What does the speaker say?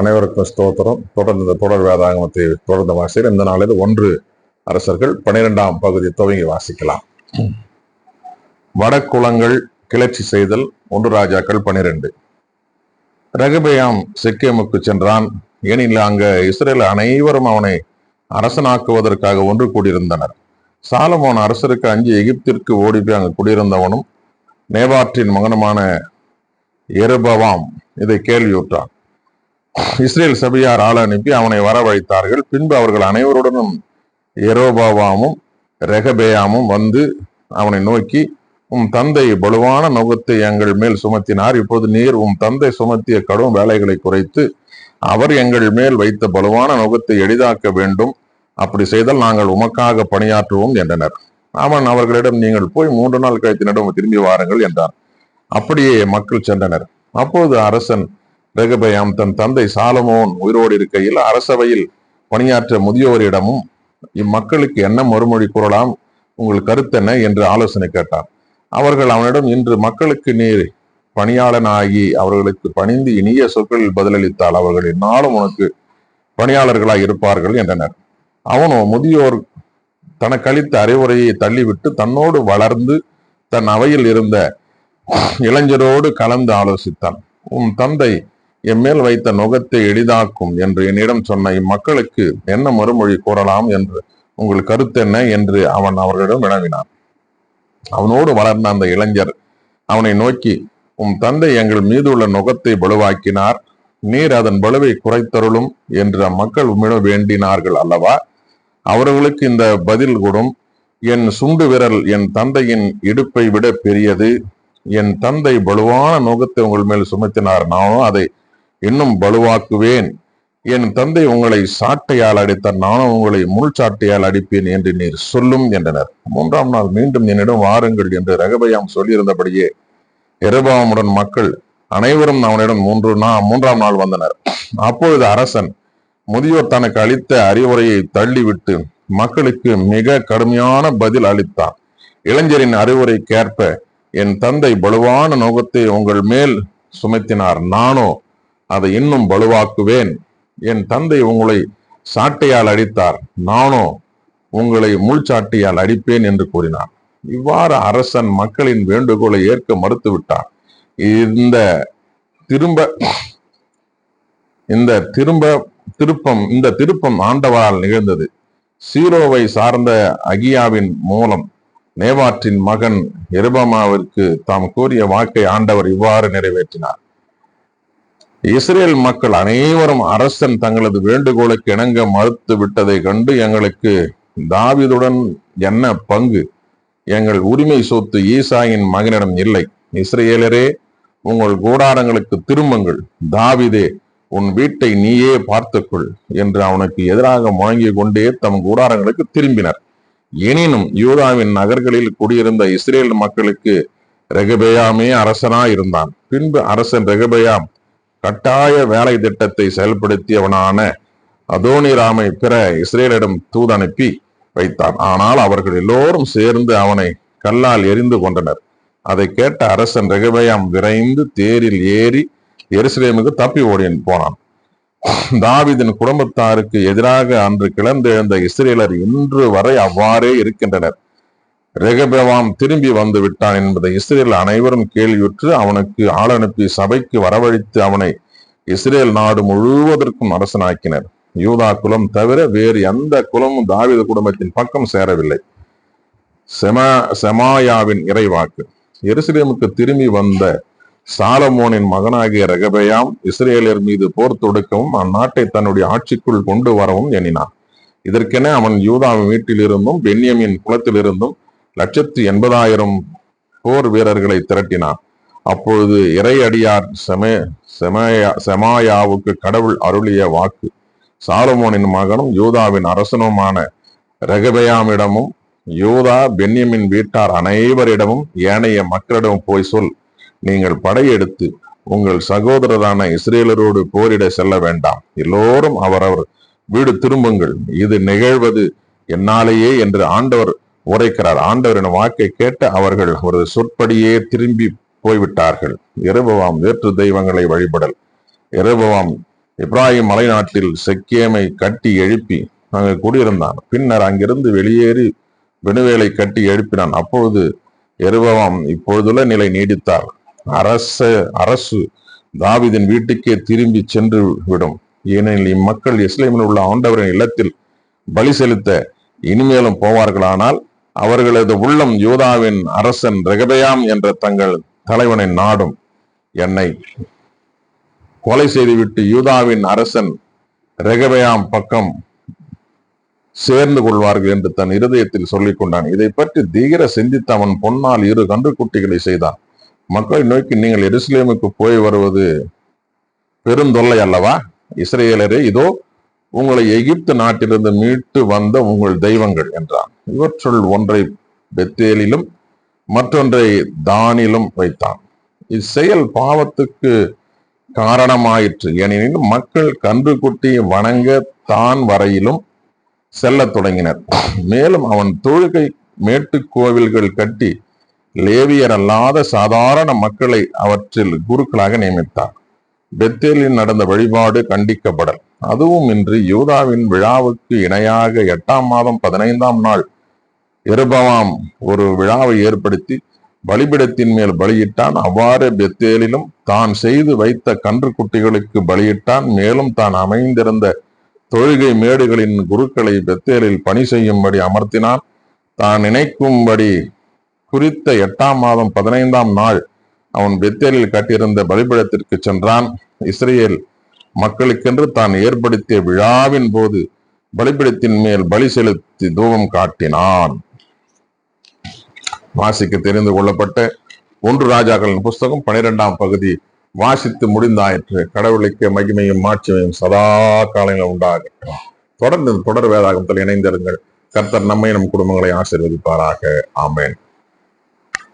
அனைவருக்கும் ஸ்தோத்திரம். தொடர்ந்து தொடர் வேதாங்கமத்தை தொடர்ந்த வாசிக்கிற இந்த நாளில் ஒன்று அரசர்கள் பனிரெண்டாம் பகுதி துவங்கி வாசிக்கலாம். வடக்குளங்கள் கிளர்ச்சி செய்தல் ஒன்று ராஜாக்கள் பனிரெண்டு. ரகுபயாம் சிக்கேமுக்கு சென்றான். ஏனில் அங்க இஸ்ரேல் அனைவரும் அவனை அரசனாக்குவதற்காக ஒன்று கூடியிருந்தனர். சாலமோன் அரசருக்கு அஞ்சு எகிப்திற்கு ஓடி போய் அங்கு குடியிருந்தவனும் நேபாற்றின் மகனமான எருபவாம் இதை கேள்வியுற்றான். இஸ்ரேல் சபையார் ஆள் அனுப்பி அவனை வரவழைத்தார்கள். பின்பு அவர்கள் அனைவருடனும் எரோபாவாமும் ரெகபேயாமும் வந்து அவனை நோக்கி உம் தந்தை பலுவான நுகத்தை எங்கள் மேல் சுமத்தினார். இப்போது நீர் உம் தந்தை சுமத்திய கடும் வேலைகளை குறைத்து அவர் எங்கள் மேல் வைத்த பலுவான நுகத்தை எளிதாக்க வேண்டும். அப்படி செய்தால் நாங்கள் உமக்காக பணியாற்றுவோம் என்றனர். அவன் அவர்களிடம் நீங்கள் போய் மூன்று நாள் கழித்தினிடம் திரும்பி வாருங்கள் என்றார். அப்படியே மக்கள் சென்றனர். அப்போது அரசன் ரெகபயாம் தன் தந்தை சாலமோன் உயிரோடு இருக்கையில் அரசவையில் பணியாற்ற முதியோரிடமும் இம்மக்களுக்கு என்ன மறுமொழி கூறலாம்? உங்கள் கருத்தென்ன என்று ஆலோசனை கேட்டார் அவர்கள் அவனிடம் இன்று மக்களுக்கு நீர் பணியாளனாகி அவர்களுக்கு பணிந்து இனிய சொற்களில் பதிலளித்தால் அவர்கள் என்னாலும் உனக்கு பணியாளர்களாக இருப்பார்கள் என்றனர். அவனோ முதியோர் தனக்கு அளித்த அறிவுரையை தள்ளிவிட்டு தன்னோடு வளர்ந்து தன் அவையில் இருந்த இளைஞரோடு கலந்து ஆலோசித்தான். உன் தந்தை என் மேல் வைத்த நுகத்தை எளிதாக்கும் என்று என்னிடம் சொன்ன இம்மக்களுக்கு என்ன மறுமொழி கூறலாம் என்று உங்கள் கருத்து என்ன என்று அவன் அவர்களிடம் வினவினான். அவனோடு வளர்ந்த அந்த இளைஞர் அவனை நோக்கி உம் தந்தை எங்கள் மீது உள்ள நுகத்தை பலுவாக்கினார் நீர் அதன் பலுவை குறைத்தருளும் என்று அம்மக்கள் உம்மிடம் வேண்டினார்கள் அல்லவா? அவர்களுக்கு இந்த பதில் கூடும். என் சுண்டு விரல் என் தந்தையின் இடுப்பை விட பெரியது. என் தந்தை பலுவான நோகத்தை உங்கள் மேல் சுமத்தினார். நானும் அதை இன்னும் பலுவாக்குவேன் என் தந்தை உங்களை சாட்டையால் அடித்தார் நானும் உங்களை முள் சாட்டையால் அடிப்பேன் என்று நீர் சொல்லும் என்றனர். மூன்றாம் நாள் மீண்டும் என்னிடம் வாருங்கள் என்று ரகபயாம் சொல்லியிருந்தபடியே எரபாமுடன் மக்கள் அனைவரும் அவனிடம் மூன்று நான் மூன்றாம் நாள் வந்தனர். அப்பொழுது அரசன் முதியோர் தனக்கு அளித்த அறிவுரையை தள்ளிவிட்டு மக்களுக்கு மிக கடுமையான பதில் அளித்தான். இளைஞரின் அறிவுரைக்கேற்ப என் தந்தை பலுவான நோகத்தை உங்கள் மேல் சுமத்தினார். நானோ அதை இன்னும் வலுவாக்குவேன். என் தந்தை உங்களை சாட்டையால் அடித்தார். நானோ உங்களை முள்சாட்டையால் அடிப்பேன் என்று கூறினார். இவ்வாறு அரசன் மக்களின் வேண்டுகோளை ஏற்க மறுத்துவிட்டார் இந்த திரும்ப இந்த திரும்ப திருப்பம் இந்த திருப்பம் ஆண்டவரால் நிகழ்ந்தது. சீரோவை சார்ந்த அகியாவின் மூலம் நேவாற்றின் மகன் எருபமாவிற்கு தாம் கூறிய வாக்கை ஆண்டவர் இவ்வாறு நிறைவேற்றினார். இஸ்ரேல் மக்கள் அனைவரும் அரசன் தங்களது வேண்டுகோளுக்கு இணங்க மறுத்து விட்டதை கண்டு எங்களுக்கு தாவிதுடன் என்ன பங்கு? எங்கள் உரிமை சொத்து ஈசாயின் மகனிடம் இல்லை. இஸ்ரேலரே உங்கள் கூடாரங்களுக்கு திரும்புங்கள். தாவிதே உன் வீட்டை நீயே பார்த்துக்கொள் என்று அவனுக்கு எதிராக முழங்கிக் கொண்டே தம் கூடாரங்களுக்கு திரும்பினர். எனினும் யூதாவின் நகர்களில் குடியிருந்த இஸ்ரேல் மக்களுக்கு ரெகபேயாமே அரசனாய் இருந்தான் பின்பு அரசன் ரெகபேயாம் கட்டாய வேலை திட்டத்தை செயல்படுத்தியவனான அதோனிராமை பிற இஸ்ரேலிடம் தூதனுப்பி வைத்தான். ஆனால் அவர்கள் எல்லோரும் சேர்ந்து அவனை கல்லால் எரிந்து கொண்டனர் அதை கேட்ட அரசன் ரெகபயாம் விரைந்து தேரில் ஏறி எருசலேமுக்கு தப்பி ஓடின் போனான். தாவிதின் குடும்பத்தாருக்கு எதிராக அன்று கிளந்தெழுந்த இஸ்ரேலர் இன்று வரை அவ்வாறே இருக்கின்றனர். ரெகபெவாம் திரும்பி வந்து விட்டான் என்பதை இஸ்ரேல் அனைவரும் கேள்வியுற்று அவனுக்கு ஆள் அனுப்பி சபைக்கு வரவழைத்து அவனை இஸ்ரேல் நாடு முழுவதற்கும் அரசனாக்கினர். யூதா குலம் தவிர வேறு எந்த குலமும் தாவித குடும்பத்தின் பக்கம் சேரவில்லை. செமா செமாயாவின் இறைவாக்கு. எருசலேமுக்கு திரும்பி வந்த சாலமோனின் மகனாகிய ரகபயாம் இஸ்ரேலியர் மீது போர் தொடுக்கவும் அந்நாட்டை தன்னுடைய ஆட்சிக்குள் கொண்டு வரவும் எண்ணினான். இதற்கென அவன் யூதாவின் வீட்டிலிருந்தும் பென்யமின் குலத்திலிருந்தும் லட்சத்து எண்பதாயிரம் போர் வீரர்களை திரட்டினான். அப்பொழுது இறையடியார் செமே செமாயா செமாயாவுக்கு கடவுள் அருளிய வாக்கு. சாலமோனின் மகனும் யூதாவின் அரசனுமான ரகபயாமிடமும் யூதா பென்யமின் வீட்டார் அனைவரிடமும் ஏனைய மக்களிடம் போய் சொல். நீங்கள் படையெடுத்து உங்கள் சகோதரரான இஸ்ரேலரோடு போரிட செல்ல வேண்டாம். எல்லோரும் அவரவர் வீடு திரும்புங்கள். இது நிகழ்வது என்னாலேயே என்று ஆண்டவர் உரைக்கிறார். ஆண்டவரின் வாக்கை கேட்டு அவர்கள் ஒரு சொற்படியே திரும்பி போய்விட்டார்கள். இரபவாம் வேற்று தெய்வங்களை வழிபடல். இரபவாம் இப்ராஹிம் மலைநாட்டில் செக்கேமை கட்டி எழுப்பி அங்கே குடியிருந்தான். பின்னர் அங்கிருந்து வெளியேறி வெணுவேலை கட்டி எழுப்பினான். அப்பொழுது எருபவாம் இப்பொழுதுள்ள நிலை நீடித்தார். அரச அரசு தாவிதின் வீட்டுக்கே திரும்பி சென்று விடும். ஏனெனில் இம்மக்கள் இஸ்லாமில் உள்ள ஆண்டவரின் இல்லத்தில் பலி செலுத்த இனிமேலும் போவார்களானால் அவர்களது உள்ளம் யூதாவின் அரசன் ரெகபயாம் என்ற தங்கள் தலைவனை நாடும். என்னை கொலை செய்துவிட்டு யூதாவின் அரசன் ரெகபயாம் பக்கம் சேர்ந்து கொள்வார்கள் என்று தன் இருதயத்தில் சொல்லிக் கொண்டான். இதை பற்றி தீவிர சிந்தித்த அவன் பொன்னால் இரு கன்றுக்குட்டிகளை செய்தான். மக்களை நோக்கி நீங்கள் எருசலேமுக்கு போய் வருவது பெருந்தொல்லை அல்லவா? இஸ்ரேலரே இதோ உங்களை எகிப்து நாட்டிலிருந்து மீட்டு வந்த உங்கள் தெய்வங்கள் என்றான். இவற்றுள் ஒன்றை பெத்தேலிலும் மற்றொன்றை தானிலும் வைத்தான். இச்செயல் பாவத்துக்கு காரணமாயிற்று. ஏனெனில் மக்கள் கன்றுக்குட்டியை வணங்க தான் வரையிலும் செல்லத் தொடங்கினர். மேலும் அவன் தொழுகை மேட்டு கோவில்கள் கட்டி லேவியர் அல்லாத சாதாரண மக்களை அவற்றில் குருக்களாக நியமித்தார். பெத்தேலில் நடந்த வழிபாடு கண்டிக்கப்படல். அதுவும் இன்று யூதாவின் விழாவுக்கு இணையாக எட்டாம் மாதம் பதினைந்தாம் நாள் எருபவாம் ஒரு விழாவை ஏற்படுத்தி பலிபிடத்தின் மேல் பலியிட்டான். அவ்வாறு பெத்தேலிலும் தான் செய்து வைத்த கன்று குட்டிகளுக்கு பலியிட்டான். மேலும் தான் அமைந்திருந்த தொழுகை மேடுகளின் குருக்களை பெத்தேலில் பணி செய்யும்படி அமர்த்தினான். தான் நினைக்கும்படி குறித்த எட்டாம் மாதம் பதினைந்தாம் நாள் அவன் பெத்தேலில் கட்டியிருந்த பலிபிடத்திற்கு சென்றான். இஸ்ரேல் மக்களுக்கென்று தான் ஏற்படுத்திய விழாவின் போது பலிபிடத்தின் மேல் பலி செலுத்தி தூபம் காட்டினான். வாசிக்க தெரிந்து கொள்ளப்பட்ட ஒன்று ராஜாக்களின் புஸ்தகம் பனிரெண்டாம் பகுதி வாசித்து முடிந்தாயிற்று. கடவுளுக்கு மகிமையும் மாட்சிமையும் சதா காலங்களில் உண்டாகட்டும். தொடர்ந்து தொடர் வேதாகத்தில் இணைந்திருங்கள். கர்த்தர் நம்மை நம் குடும்பங்களை ஆசீர்வதிப்பாராக. ஆமேன்.